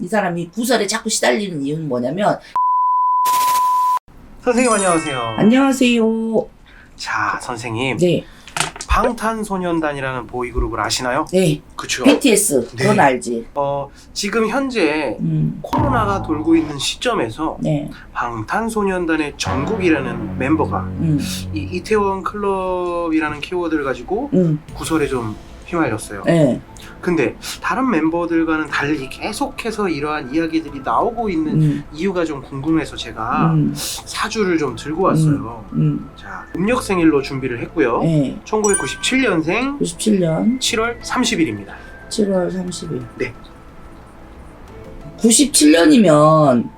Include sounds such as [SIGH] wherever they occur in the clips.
이 사람이 구설에 자꾸 시달리는 이유는 뭐냐면 선생님 안녕하세요. 안녕하세요. 자, 선생님. 네, 방탄소년단이라는 보이그룹을 아시나요? 네, 그쵸. BTS 그건 네. 알지. 어, 지금 현재 음, 코로나가 돌고 있는 시점에서 네, 방탄소년단의 정국이라는 멤버가 음, 이 이태원 클럽이라는 키워드를 가지고 음, 구설에 좀 휘말렸어요. 네, 근데 다른 멤버들과는 달리 계속해서 이러한 이야기들이 나오고 있는 음, 이유가 좀 궁금해서 제가 음, 사주를 좀 들고 왔어요. 음, 자, 음력 생일로 준비를 했고요. 네, 1997년생 97년 7월 30일입니다. 7월 30일. 네. 97년이면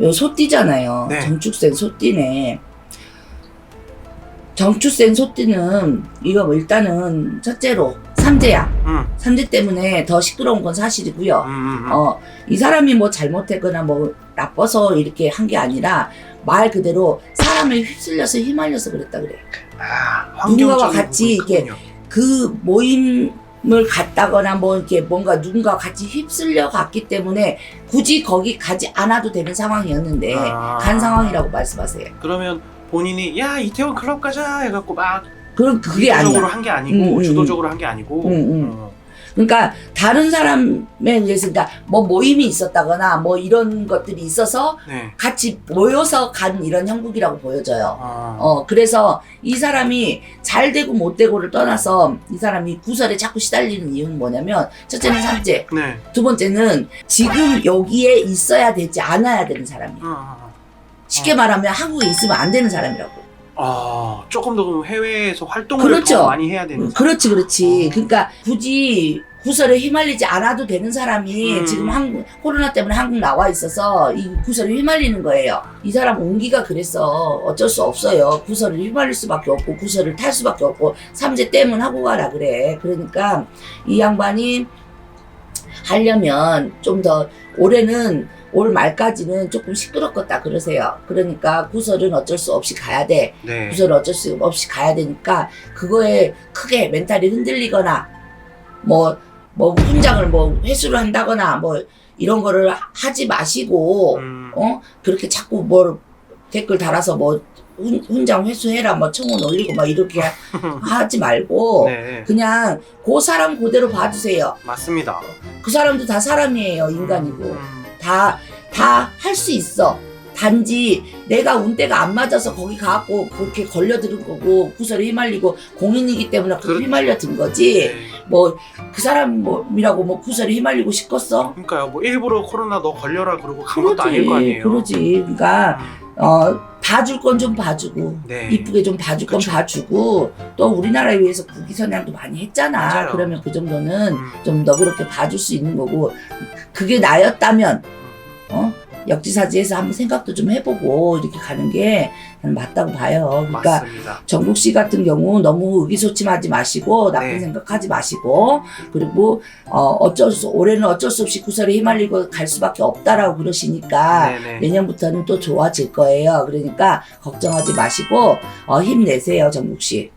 요 소띠잖아요. 네. 정축생 소띠네. 정축생 소띠는 이거 뭐 일단은 첫째로 삼재야. 음, 삼재 때문에 더 시끄러운 건 사실이고요. 음, 음, 음. 어, 이 사람이 뭐 잘못했거나 뭐 나빠서 이렇게 한 게 아니라 말 그대로 사람을 휩쓸려서 휘말려서 그랬다 그래. 아, 누군가와 같이 크군요. 그 모임을 갔다거나 뭐 이렇게 뭔가 누군가 같이 휩쓸려 갔기 때문에 굳이 거기 가지 않아도 되는 상황이었는데 아. 간 상황이라고 말씀하세요. 그러면 본인이 야 이태원 클럽 가자 해갖고 막 그럼 그게 아니야. 한게 아니고 음, 음, 주도적으로 한 게 아니고 음, 음. 어. 그러니까 다른 사람에 의해서 그러니까 뭐 모임이 있었다거나 뭐 이런 것들이 있어서 네. 같이 모여서 간 이런 형국이라고 보여져요. 어. 어, 그래서 이 사람이 잘 되고 못 되고를 떠나서 이 사람이 구설에 자꾸 시달리는 이유는 뭐냐면 첫째는 삼재, 네. 두 번째는 지금 여기에 있어야 되지 않아야 되는 사람이에요. 어, 어, 어. 쉽게 말하면 한국에 있으면 안 되는 사람이라고. 아, 조금 더 그럼 해외에서 활동을 그렇죠. 더 많이 해야 되는 음, 그렇지, 그렇지. 어. 그러니까 굳이 구설에 휘말리지 않아도 되는 사람이 음. 지금 한국 코로나 때문에 한국 나와 있어서 이 구설에 휘말리는 거예요. 이 사람 온기가 그래서 어쩔 수 없어요. 구설을 휘말릴 수밖에 없고 구설을 탈 수밖에 없고 삼재 때문 하고 가라 그래. 그러니까 이 양반이 하려면 좀 더 올해는 올 말까지는 조금 시끄럽겠다 그러세요. 그러니까 구설은 어쩔 수 없이 가야 돼. 네. 구설 어쩔 수 없이 가야 되니까 그거에 크게 멘탈이 흔들리거나 뭐 뭐 훈장을 뭐 회수를 한다거나 뭐 이런 거를 하- 하지 마시고 음, 어 그렇게 자꾸 뭐 댓글 달아서 뭐 훈, 훈장 회수해라 뭐 청원 올리고 막 이렇게 하- [LAUGHS] 하지 말고 네. 그냥 그 사람 그대로 봐주세요. 맞습니다. 그 사람도 다 사람이에요 인간이고 음, 다 다 할 수 있어. 단지 내가 운때가 안 맞아서 거기 가고 그렇게 걸려드는 거고 구설에 휘말리고 공인이기 때문에 그 그렇죠. 휘말려 든 거지. 네. 뭐그 사람이라고 뭐 구설에 휘말리고 싶겠어? 그러니까요. 뭐 일부러 코로나 너 걸려라 그러고 간 것도 아닐 거 아니에요. 그러지. 그러니까 음, 어 봐줄 건 좀 봐주고 네. 이쁘게 좀 봐줄 건 그쵸. 봐주고 또 우리나라에 위해서 국기선양도 많이 했잖아. 맞아요. 그러면 그 정도는 음, 좀 너그럽게 봐줄 수 있는 거고 그게 나였다면 어? 역지사지해서 한번 생각도 좀 해보고 이렇게 가는 게 맞다고 봐요. 그러니까 맞습니다. 정국 씨 같은 경우 너무 의기소침하지 마시고 나쁜 네. 생각하지 마시고 그리고 어, 어쩔 수 올해는 어쩔 수 없이 구설에 휘말리고 갈 수밖에 없다라고 그러시니까 네네. 내년부터는 또 좋아질 거예요. 그러니까 걱정하지 마시고 어, 힘내세요, 정국 씨.